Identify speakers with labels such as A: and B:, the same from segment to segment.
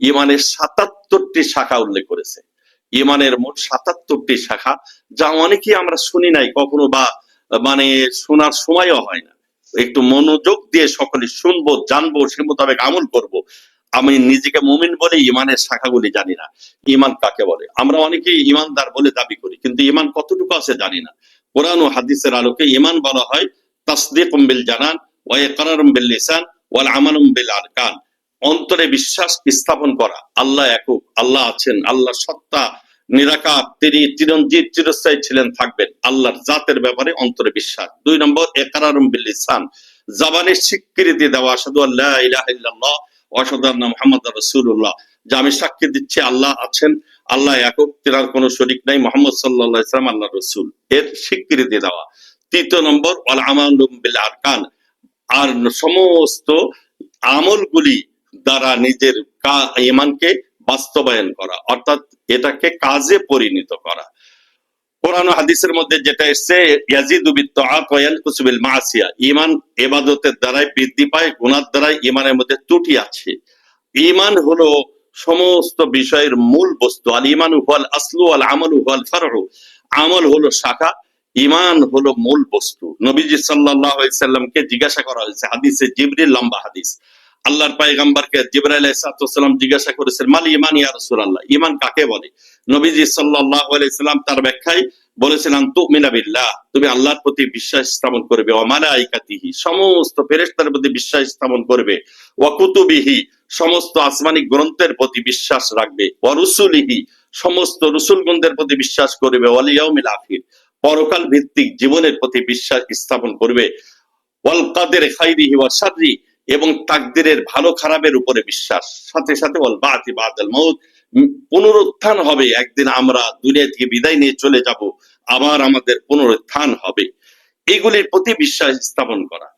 A: ইমানের সাতাত্তরটি শাখা উল্লেখ করেছে। ইমানের মোট সাতাত্তরটি শাখা, যা অনেকেই আমরা শুনি নাই, কখনো বা মানে শোনার সময়ও হয় না। একটু মনোযোগ দিয়ে সকলে শুনব, জানব, সে মোতাবেক আমল করব। আমি নিজেকে মুমিন বলে ইমানের শাখাগুলি জানি না। ইমান কাকে বলে? আমরা অনেকেই ইমানদার বলে দাবি করি, কিন্তু ইমান কতটুকু আছে জানি না। কোরআন ও হাদিসের আলোকে ইমান বলা হয় তাসদিক জানান, ওয়া ইকরারুম বিল লিসান, ওয়াল আমালুম বিল আরকান। অন্তরে বিশ্বাস স্থাপন করা। আল্লাহ একক, আল্লাহ আছেন আল্লাহ সত্তা নিরাকার, তিনি চিরঞ্জিত চিরস্থায়ী ছিলেন, থাকবেন। আল্লাহর জাতের ব্যাপারে অন্তরে বিশ্বাস। দুই নম্বর, একরারুম বিল লিসান জাবানের স্বীকৃতি দেওয়া আল্লাহ মুহাম্মদ রাসূলুল্লাহ। যে আমি সাক্ষী দিচ্ছি, আল্লাহ আছেন, আল্লাহ একক কোনো শরিক নাই, মোহাম্মদ সাল্লাল্লাহু আলাইহি সাল্লাম আল্লাহ রসুল। এর স্বীকৃতি দেওয়া। তৃতীয় নম্বর আমালুম বিল আরকান আর সমস্ত আমলগুলি দ্বারা নিজের ইমানকে বাস্তবায়ন করা, অর্থাৎ এটাকে কাজে পরিণত করা। কোরআন হাদিসের মধ্যে যেটা এসছে মাসিয়া ঈমান ইবাদতের দ্বারাই বৃদ্ধি পায়, গুনার দ্বারাই ঈমানের মধ্যে ত্রুটি আছে। ঈমান হলো সমস্ত বিষয়ের মূল বস্তু, আল ঈমান হুয়াল আসলু, আল আমালু হুয়াল ফারউ আমল হলো শাখা, ইমান হলো মূল বস্তু। নবীজি আলাইহি সাল্লামকে জিজ্ঞাসা করা হয়েছে, হাদিসে জিবরিল লম্বা হাদিস। আল্লাহর পয়গম্বরকে জিবরাইল আলাইহিস সালাম জিজ্ঞাসা করেছেন, মাল ঈমান ইয়া রাসূলুল্লাহ? ঈমান কাকে বলে? নবীজি সাল্লাল্লাহু আলাইহি তার ব্যাখ্যায় বলেছিলেন তুমিনা বিল্লাহ। তুমি আল্লাহর প্রতি বিশ্বাস স্থাপন করবে, ওয়া মালাইকাতিহি। সমস্ত ফেরেশতার প্রতি বিশ্বাস স্থাপন করবে, ওয়া সমস্ত আসমানি গ্রন্থের প্রতি বিশ্বাস রাখবে, ওয়া রুসুলিহি। সমস্ত রসুলগণদের প্রতি বিশ্বাস করবে, ওয়াল ইয়াউমিল আখির। পরকাল ভিত্তিক জীবনের প্রতি বিশ্বাস স্থাপন করবে, ওয়াল কাদের খাইরিহি ওয়া শাররি। এবং তাকদিরের ভালো খারাপের উপরে বিশ্বাস। সাথে সাথে বল বাতি বাদাল উম, পুনরুত্থান হবে। একদিন আমরা দুনিয়া থেকে বিদায় নিয়ে চলে যাব। আবার আমাদের পুনরুত্থান হবে। এগুলির প্রতি বিশ্বাস স্থাপন করা।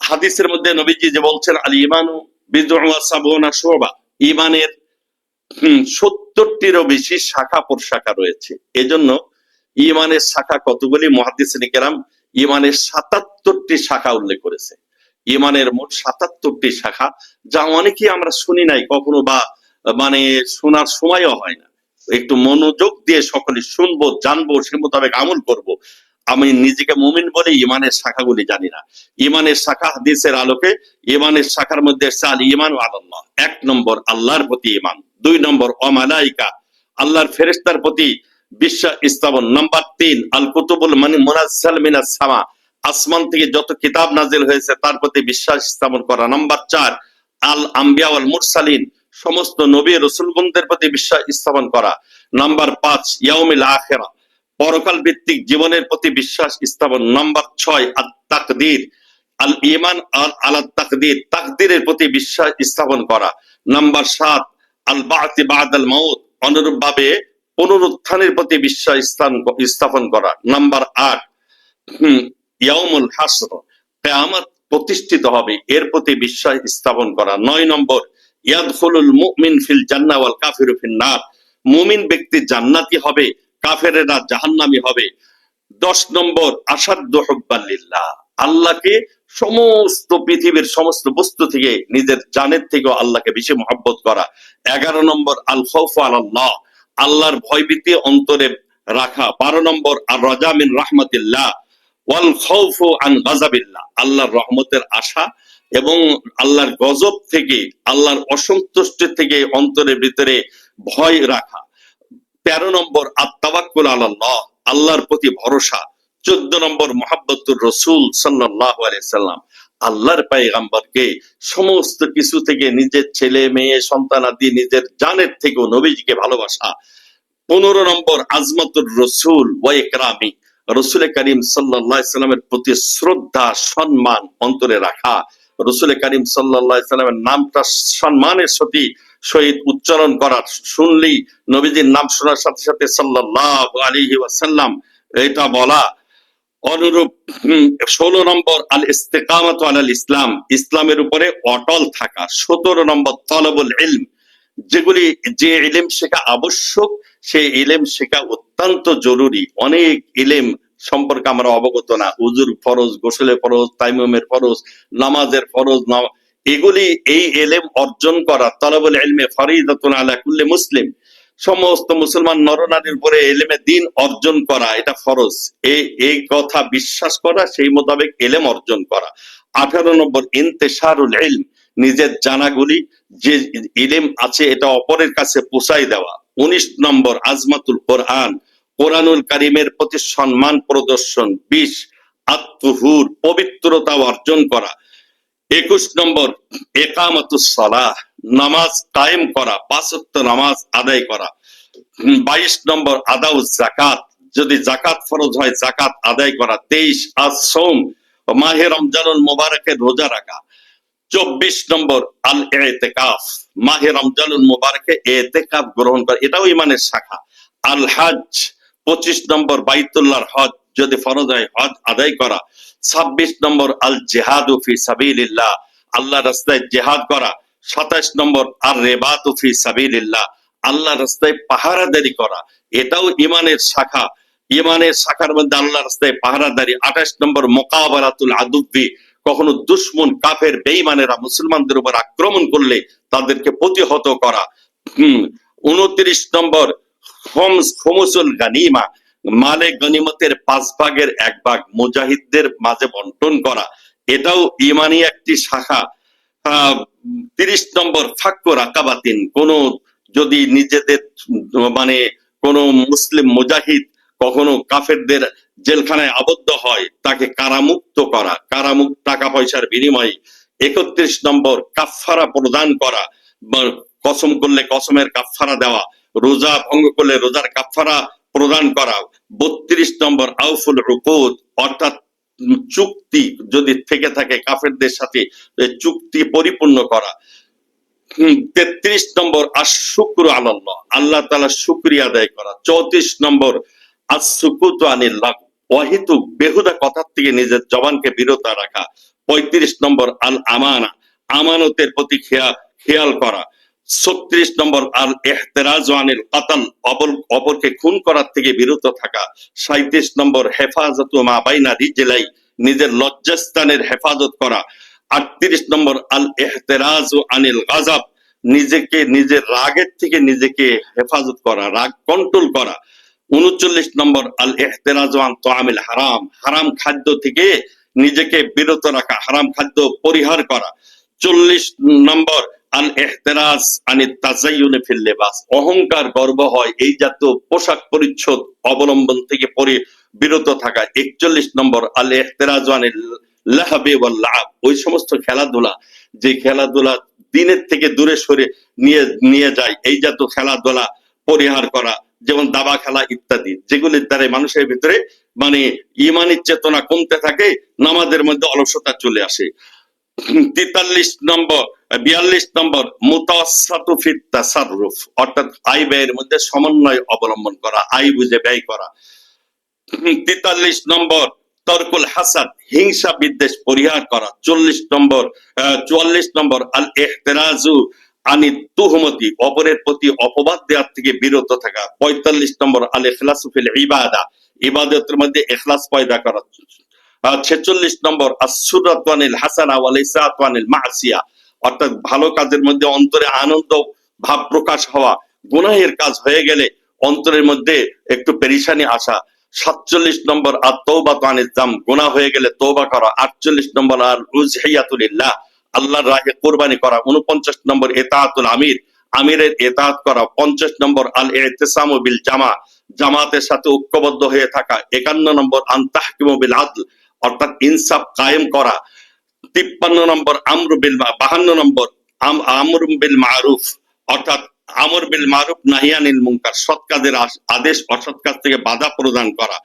A: হাদিসের মধ্যে নবীজি যে বলছেন আলী ইমানু সাবনা শোবা। ইমানের সত্তরটিরও বেশি শাখা প্রশাখা রয়েছে। এজন্য ইমানের শাখা কতগুলি? মহাদিস কেরাম ইমানের সাতাত্তরটি শাখা উল্লেখ করেছে। ইমানের মোট সাতাত্তরটি শাখা, যা অনেকেই আমরা শুনি নাই, কখনো বা মানে শোনার সময়ও হয় না। একটু মনোযোগ দিয়ে সকলে শুনব, জানব, সে মোতাবেক আমল করব। আমি নিজেকে মুমিন বলে ইমানের শাখাগুলি জানি না। ইমানের শাখা হাদিসের আলোকে, ইমানের শাখার মধ্যে আল ইমান ও আল্লাহ এক নম্বর, আল্লাহর প্রতি ইমান। দুই নম্বর অমালাইকা আল্লাহর ফেরেস্তার প্রতি বিশ্বাস স্থাপন। নাম্বার তিন, আল কুতুবুল মানে মুনাজ্জাল মিনাস সামা। আসমান থেকে যত কিতাব নাজিল হয়েছে, তার প্রতি বিশ্বাস স্থাপন করা। নাম্বার চার, আল আম্বিয়া ওয়াল মুরসালিন, সমস্ত নবী রসুলগণদের প্রতি বিশ্বাস স্থাপন করা। নাম্বার পাঁচ, ইয়াউমিল আখেরা, পরকাল ভিত্তিক জীবনের প্রতি বিশ্বাস স্থাপন। নাম্বার ছয় আত তাকদির আল ইমান আল আলা তাকদির, তাকদিরের প্রতি বিশ্বাস স্থাপন করা। নাম্বার সাত, আল বাতি বাদ আল মাউত অনুরূপ ভাবে পুনরুত্থানের প্রতি বিশ্বাস স্থাপন করা। নাম্বার আট হুম, ইয়াউমুল হাসর কিয়ামত প্রতিষ্ঠিত হবে। এর প্রতি বিশ্বাস স্থাপন করা। নয় নম্বর মুমিন ফিল ওয়াল নার। মুমিন ব্যক্তি জান্নাতি হবে কাফেরেরা হবে। দশ নম্বর হব্বাল্লিল্লাহ আল্লাহকে সমস্ত পৃথিবীর সমস্ত বস্তু থেকে নিজের জানের থেকেও আল্লাহকে বেশি মহব্বত করা। এগারো নম্বর আল খৌফ আল্লাহ আল্লাহর ভয়ভীতি অন্তরে রাখা। বারো নম্বর আর রাজামিন রাহমাতিল্লাহ। ওয়াল খৌফ আন গাজাবিল্লাহ আল্লাহর রহমতের আশা এবং আল্লাহর গজব থেকে, আল্লাহর অসন্তুষ্টি থেকে অন্তরের ভিতরে ভয় রাখা। তেরো নম্বর আত্মাবাক্কুল আল্লাহ আল্লাহর প্রতি ভরসা। চোদ্দ নম্বর, মোহাব্বতুর রসুল সাল্লাহ সাল্লাম, আল্লাহর পাইগাম্বরকে সমস্ত কিছু থেকে নিজের ছেলে, মেয়ে, সন্তান আদি, নিজের জানের থেকেও নবীজিকে ভালোবাসা। পনেরো নম্বর, আজমতুর রসুল ওয়াইকরামি রসুল করিম সাল্লামের প্রতি শ্রদ্ধা, সম্মান অন্তরে রাখা। রসুল করিম সাল্লামের নামটা সম্মানের সাথে সহিত উচ্চারণ করা শুনলেই নবীজির নাম শোনার সাথে সাথে সাল্লাহ আলিহি ওয়াসাল্লাম এটা বলা অনুরূপ ষোলো নম্বর আল ইস্তেকামত আল ইসলাম ইসলামের উপরে অটল থাকা। সতেরো নম্বর তলবুল ইলম যেগুলি যে ইলেম শেখা আবশ্যক, সেই ইলেম শেখা অত্যন্ত জরুরি। অনেক ইলেম সম্পর্কে আমরা অবগত না। উজুর ফরজ গোসলের ফরজ, তাইমুমের ফরজ, নামাজের ফরজ এগুলি এই এলেম অর্জন করা তলবুল এলমে ফরিদাতুন আলা কুল্লি মুসলিম। সমস্ত মুসলমান নরনারীর উপরে এলেমে দিন অর্জন করা, এটা ফরজ। এই এই কথা বিশ্বাস করা, সেই মোতাবেক এলেম অর্জন করা। আঠারো নম্বর, ইন্তেশারুল ইলম। নিজের জানাগুলি যে ইলেম আছে এটা অপরের কাছে পৌঁছাই দেওয়া। উনিশ নম্বর আজমাতুল কোরআন, কোরআনুল কারিমের প্রতি সম্মান প্রদর্শন। বিশ, আত্মহুর, পবিত্রতা অর্জন করা। একুশ নম্বর, একামতুস সালাহ, নামাজ কায়েম করা পাঁচত্ব নামাজ আদায় করা। বাইশ নম্বর আদাউ জাকাত যদি জাকাত ফরজ হয় জাকাত আদায় করা। তেইশ, আজ সোম, মাহে রমজানুল মোবারকের রোজা রাখা। চব্বিশ নম্বর আল এতেকাফ মাহে রমজানুল মোবারকে এতেকাফ গ্রহণ করা। এটাও ইমানের শাখা। আল হজ পঁচিশ নম্বর বাইতুল্লাহর হজ, যদি ফরজ হয়, হজ আদায় করা। ছাব্বিশ নম্বর আল জেহাদ ফি সাবিলিল্লাহ, আল্লাহ রাস্তায় জেহাদ করা। সাতাশ নম্বর আর রেবাত ফি সাবিলিল্লাহ, আল্লাহ রাস্তায় পাহারাদারি করা। এটাও ইমানের শাখা। ইমানের শাখার মধ্যে আল্লাহ রাস্তায় পাহারাদারি। আঠাশ নম্বর মোকাবারাতুল আদুব্বি কখনো দুশ্মন, কাফের, বেঈমানেরা মুসলমানদের উপর আক্রমণ করলে তাদেরকে প্রতিহত করা। হম, উনত্রিশ নম্বর গানিমা, মালে গনিমতের পাঁচ ভাগের এক ভাগ মুজাহিদদের মাঝে বন্টন করা। এটাও ইমানি একটি শাখা। তিরিশ নম্বর ফাক্য রাকাবাতিন, কোন যদি নিজেদের মানে কোন মুসলিম মুজাহিদ কখনো কাফেরদের জেলখানায় আবদ্ধ হয়, তাকে কারামুক্ত করা। কারামুক্ত টাকা পয়সার বিনিময়ে একত্রিশ নম্বর কাফফারা প্রদান করা কসম করলে কসমের কাফফারা দেওয়া, রোজা ভঙ্গ করলে রোজার কাফফারা প্রদান করা। বত্রিশ নম্বর আউফুল রুকুদ অর্থাৎ চুক্তি যদি থেকে থাকে কাফেরদের সাথে চুক্তি পরিপূর্ণ করা। তেত্রিশ নম্বর আর শুক্র আল্লাহ আল্লাহ তালা শুক্রিয়া আদায় করা। চৌত্রিশ নম্বর আর সুকুত আনিল্লাহ অহেতুক বেহুদা কথার থেকে নিজের জবানকে বিরত রাখা। পঁয়ত্রিশ নম্বর আল আমানা, আমানতের প্রতি খেয়া খেয়াল করা। ছত্রিশ নম্বর আল এহতেরাজ আনিল কাতাল অপর অপরকে খুন করার থেকে বিরত থাকা। সাঁত্রিশ নম্বর হেফাজত মা বাইনা রিজেলাই, নিজের লজ্জাস্থানের হেফাজত করা। আটত্রিশ নম্বর আল এহতেরাজ আনিল গাজাব, নিজেকে নিজের রাগের থেকে নিজেকে হেফাজত করা, রাগ কন্ট্রোল করা। উনচল্লিশ নম্বর আল এহতেরাজ তোয়ামিল হারাম। হারাম খাদ্য থেকে নিজেকে বিরত রাখা, হারাম খাদ্য পরিহার করা। চল্লিশ নম্বর আল এহতেরাজ আনি তাজাইয়ুনে ফিল লেবাস। অহংকার গর্ব হয় এই জাতীয় পোশাক পরিচ্ছদ অবলম্বন থেকে পরি, বিরত থাকা। একচল্লিশ নম্বর আল এহতেরাজ আনিল লাহাবে লাভ ওই সমস্ত খেলাধুলা, যে খেলাধুলা দিনের থেকে দূরে সরে নিয়ে নিয়ে যায়, এই জাতীয় খেলাধুলা পরিহার করা। যেমন দাবা খেলা ইত্যাদি, যেগুলির দ্বারা মানুষের ভিতরে মানে ইমানের চেতনা কমতে থাকে, নামাজের মধ্যে অলসতা চলে আসে। তেতাল্লিশ নম্বর, বিয়াল্লিশ নম্বর মুতাসাতু অর্থাৎ আয় ব্যয়ের মধ্যে সমন্বয় অবলম্বন করা, আয় বুঝে ব্যয় করা। তেতাল্লিশ নম্বর, তর্কুল হাসাদ, হিংসা বিদ্বেষ পরিহার করা। চল্লিশ নম্বর চুয়াল্লিশ নম্বর আল এহতেরাজু আনি তুহমতি, অপরের প্রতি অপবাদ দেওয়ার থেকে বিরত থাকা। পঁয়তাল্লিশ নম্বর আল ইবাদা, ইবাদতের মধ্যে এখলাস পয়দা করা। ছেচল্লিশ নম্বর আসুরাতানিল হাসানা অর্থাৎ ভালো কাজের মধ্যে অন্তরে আনন্দ, ভাব প্রকাশ হওয়া, গুনাহের কাজ হয়ে গেলে অন্তরের মধ্যে একটু পেরিসানি আসা। সাতচল্লিশ নম্বর আর তৌবা তানিল জাম, গুনাহ হয়ে গেলে তৌবা করা। আটচল্লিশ নম্বর আর উজহিয়াতুলিল্লাহ আল্লাহর রাহে কোরবানি করা উনপঞ্চাশ নম্বর এতাহাতুল আমির। আমিরের এতাহাত করা পঞ্চাশ নম্বর আল এতেসাম বিল জামা। জামাতের সাথে ঐক্যবদ্ধ হয়ে থাকা একান্ন নম্বর আন্তাহকিম বিল আদল, অর্থাৎ ইনসাফ কায়েম করা। তিপ্পান্ন নম্বর আমর বিল বাহান্ন নম্বর আম- আমর বিল মারুফ, অর্থাৎ আমর বিল মারুফ নাহিয়ানিল মুনকার, সৎ কাজের আদেশ অসৎ কাজ থেকে বাধা প্রদান করা।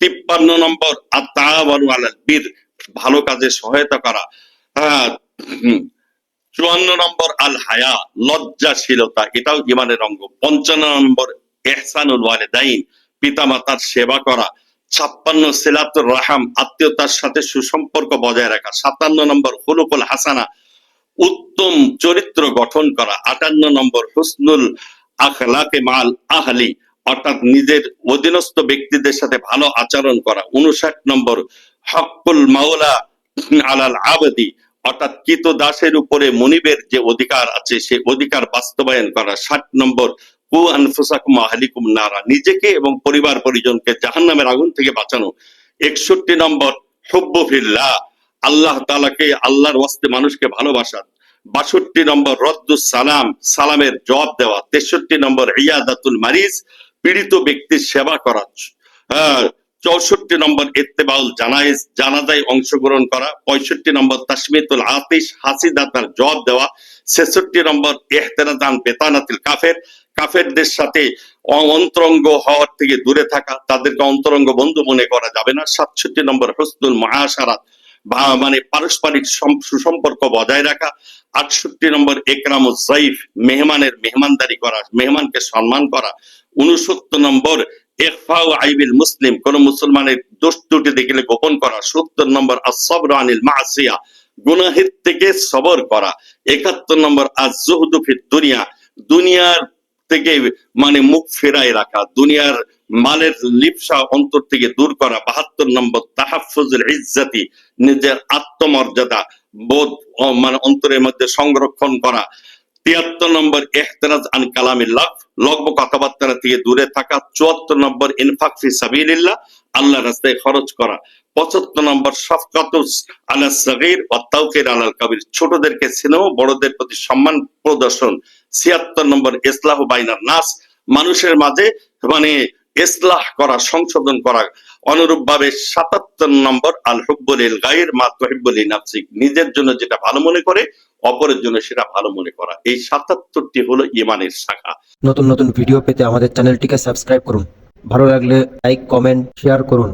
A: তিপ্পান্ন নম্বর আর তাওয়ানু আলাল বীর, ভালো কাজে সহায়তা করা। হ্যাঁ। চুয়ান্ন নম্বর আল হায়া লজ্জাশীলতা, এটাও ইমানের অঙ্গ। পঞ্চান্ন নম্বর এহসানুল ওয়ালিদাইন পিতা মাতার সেবা করা। ছাপ্পান্ন সিলাতুর রাহাম, আত্মীয়তার সাথে সুসম্পর্ক বজায় রাখা। সাতান্ন নম্বর হুলুকুল হাসানা, উত্তম চরিত্র গঠন করা। আটান্ন নম্বর হুসনুল আখলাকে মাল আহলি, অর্থাৎ নিজের অধীনস্থ ব্যক্তিদের সাথে ভালো আচরণ করা। উনষাট নম্বর হকুল মাওলা আলাল আবদি অর্থাৎ কৃত দাসের উপরে মনিবের যে অধিকার আছে সেই অধিকার বাস্তবায়ন করা ষাট নম্বর, কু আনফুসাকুম নারা। নিজেকে এবং পরিবার পরিজনকে আগুন থেকে বাঁচানো। একষট্টি নম্বর আল্লাহ তালাকে আল্লাহর ওয়াস্তে মানুষকে ভালোবাসা। বাষট্টি নম্বর রদ্দুস সালাম, সালামের জবাব দেওয়া। তেষট্টি নম্বর ইয়াদাতুল মারিজ, পীড়িত ব্যক্তির সেবা করা। হ্যাঁ চৌষট্টি নম্বর ইত্তেবাউল জানাইজ জানাজায় অংশগ্রহণ করা, পঁয়ষট্টি নম্বর তাসমিতুল আতিশ হাসিদাতার জবাব দেওয়া, ছেষট্টি নম্বর এহতেরাদান বেতানাতিল কাফের, কাফেরদের সাথে অন্তরঙ্গ হওয়ার থেকে দূরে থাকা, তাদেরকে অন্তরঙ্গ বন্ধু মনে করা যাবে না। সাতষট্টি নম্বর হসনুল মহাসারাত বা মানে পারস্পরিক সুসম্পর্ক বজায় রাখা। আটষট্টি নম্বর একরাম সাইফ মেহমানের মেহমানদারি করা, মেহমানকে সম্মান করা। উনসত্তর নম্বর মুসলিম, কোন মুসলমানের দোষ ত্রুটি দেখলে গোপন করা। সত্তর নম্বর মাসিয়া, গুনাহের থেকে সবর করা। একাত্তর নম্বর ফির দুনিয়া, দুনিয়ার থেকে মানে মুখ ফেরায় রাখা, দুনিয়ার মালের লিপসা অন্তর থেকে দূর করা। বাহাত্তর নম্বর তাহাফুজুল ইজ্জাতি, নিজের আত্মমর্যাদা, বোধ মানে অন্তরের মধ্যে সংরক্ষণ করা। তিয়াত্তর নম্বর, এহতেরাজ আন কালামিল্লাহ লগ্ব কথাবার্তা থেকে দূরে থাকা চুয়াত্তর নম্বর ইনফাক ফি সাবিলিল্লাহ আল্লাহ রাস্তায় খরচ করা। পঁচাত্তর নম্বর শফকাতুস আলা সগীর ও তাওকির আলাল কবির। ছোটদেরকে স্নেহ বড়দের প্রতি সম্মান প্রদর্শন। ছিয়াত্তর নম্বর ইসলাহ বাইনার নাস। মানুষের মাঝে মানে ইসলাহ করা, সংশোধন করা। অনুরূপ ভাবে সাতাত্তর নম্বর আল হুকবুল গায়ের মা তহিবুল নাফসিক নিজের জন্য যেটা ভালো মনে করে, অপরের জন্য সেটা ভালো মনে করা। এই সাতাত্তরটি হলো ইমানের শাখা।
B: নতুন নতুন ভিডিও পেতে আমাদের চ্যানেলটিকে সাবস্ক্রাইব করুন। ভালো লাগলে লাইক, কমেন্ট, শেয়ার করুন।